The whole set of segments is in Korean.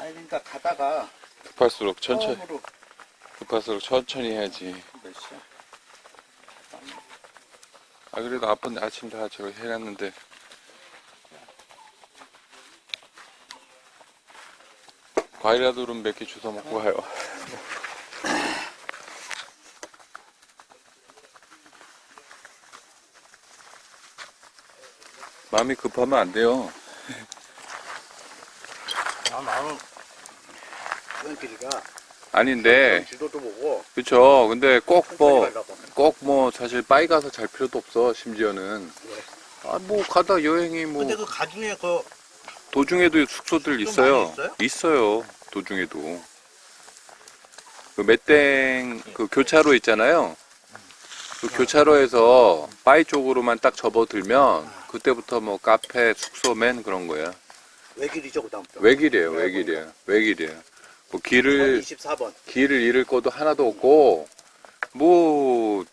아니 그러니까 가다가 급할수록 천천히 처음으로 급할수록 천천히 해야지. 몇 시야? 아 그래도 아픈 아침 다 저거 해놨는데 과일이라도 좀 몇 개 주워 먹고 가요. 마음이 급하면 안 돼요. 아 나는 그런길이가 아닌데. 지도도 보고 그쵸. 근데 꼭뭐 천천히 가려고. 꼭뭐 사실 빠이 가서 잘 필요도 없어 심지어는. 아 뭐 가다 여행이 뭐 근데 그 가중에 그 도중에도 숙소들 좀 있어요. 많이 있어요? 있어요 도중에도. 그 맷땡 그 교차로 있잖아요. 그 교차로에서 빠이 쪽으로만 딱 접어들면 그때부터 뭐 카페 숙소 맨 그런 거야. 외길이죠 그 다음부터 외길이에요 외길이에요 외길이에요 뭐 길을 24번. 길을 잃을 것도 하나도 없고 뭐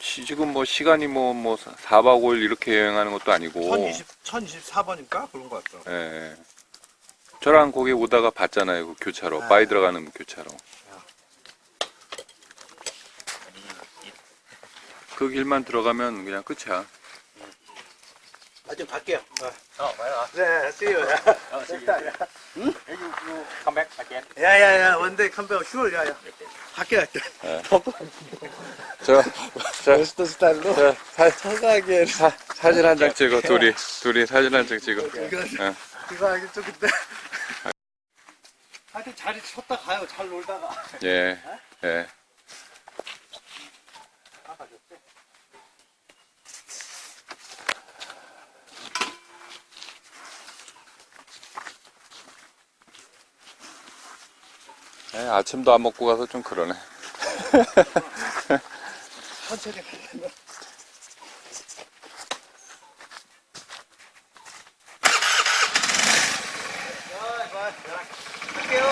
시- 지금 뭐 시간이 뭐 뭐 4박 5일 이렇게 여행하는 것도 아니고. 1020 1024번인가? 그런 거 같죠. 예, 예. 저랑 거기 오다가 봤잖아요 그 교차로. 아. 빠이 들어가는 교차로. 그 길만 들어가면 그냥 끝이야 나좀 갈게요. Oh, well, 네 see you. see you. Hmm? You, you. Come back again. 야야야 원데이 컴백 슈얼 야야 갈게 갈게 네. 덮고 저, 저, 웨스트 스타일로? 저 사, 차가게. 사, 사진 한 장 찍어 둘이. 둘이 사진 한 장 찍어. 이거 예. 이거 알겠죠 근데 하여튼 자리 쳤다 가요 잘 놀다가. 예, 예. 예, 아침도 안 먹고 가서 좀 그러네. 천천히 가면 할게요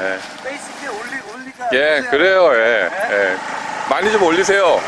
예, 페이스북에 올리 올리가 예 그래요. 예, 예. 많이 좀 올리세요.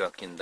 기가 막힌